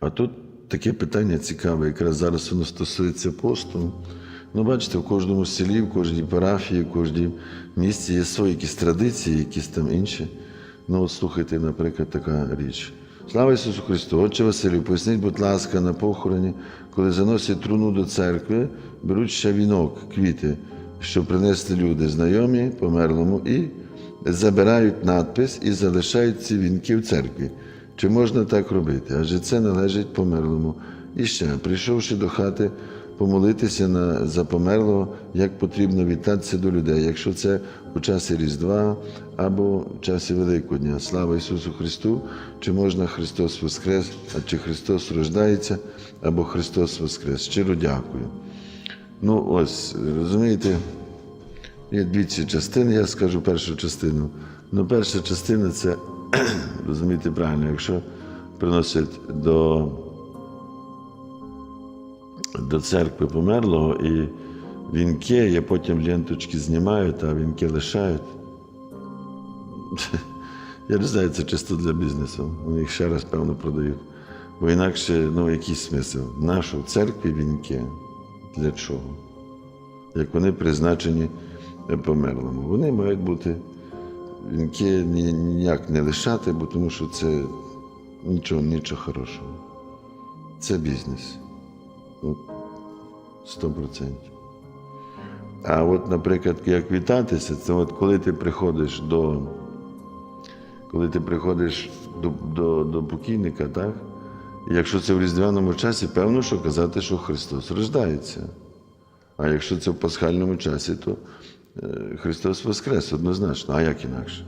А тут таке питання цікаве, якраз зараз воно стосується посту. Ну, бачите, в кожному селі, в кожній парафії, в кожній місті є свої якісь традиції, якісь там інші. Ну, от слухайте, наприклад, така річ. Слава Ісусу Христу! Отче Василю, поясніть, будь ласка, на похороні, коли заносять труну до церкви, беруть ще вінок, квіти, що принесли люди знайомі померлому, і забирають надпис і залишають ці вінки в церкві. Чи можна так робити? Адже це належить померлому. І ще, прийшовши до хати, помолитися на, за померлого, як потрібно вітатися до людей, якщо це у часі Різдва або в часі Великодня. Слава Ісусу Христу! Чи можна Христос Воскрес, а чи Христос рождається, або Христос Воскрес? Щиро дякую. Ну, ось, розумієте, є дві ці частини, я скажу першу частину. Ну, перша частина це, розумієте правильно, якщо приносять до, до церкви померлого і вінки, я потім ленточки знімають, а вінки лишають. Я не знаю, це чисто для бізнесу. Вони їх ще раз, певно, продають. Бо інакше, ну, який смисл? Нашу церкві вінки для чого? Як вони призначені померлому. Вони мають бути вінки ніяк не лишати, бо тому що це нічого, нічого хорошого. Це бізнес. От, 100%. А от, наприклад, як вітатися, це от коли ти приходиш до, коли ти приходиш до, до, до покійника, так? Якщо це в різдвяному часі, певно, що казати, що Христос рождається. А якщо це в пасхальному часі, то Христос Воскрес однозначно, а як інакше?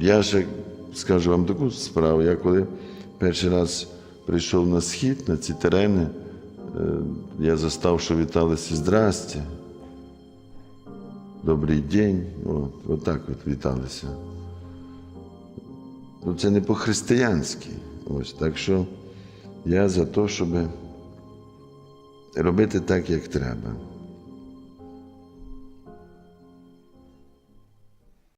Я ще скажу вам таку справу, я коли перший раз прийшов на схід, на ці терени, е, я застав, що віталися здрасте. Добрий день. От, от от віталися. Ну, це не по-християнськи. Ось, так що я за те, щоб робити так, як треба.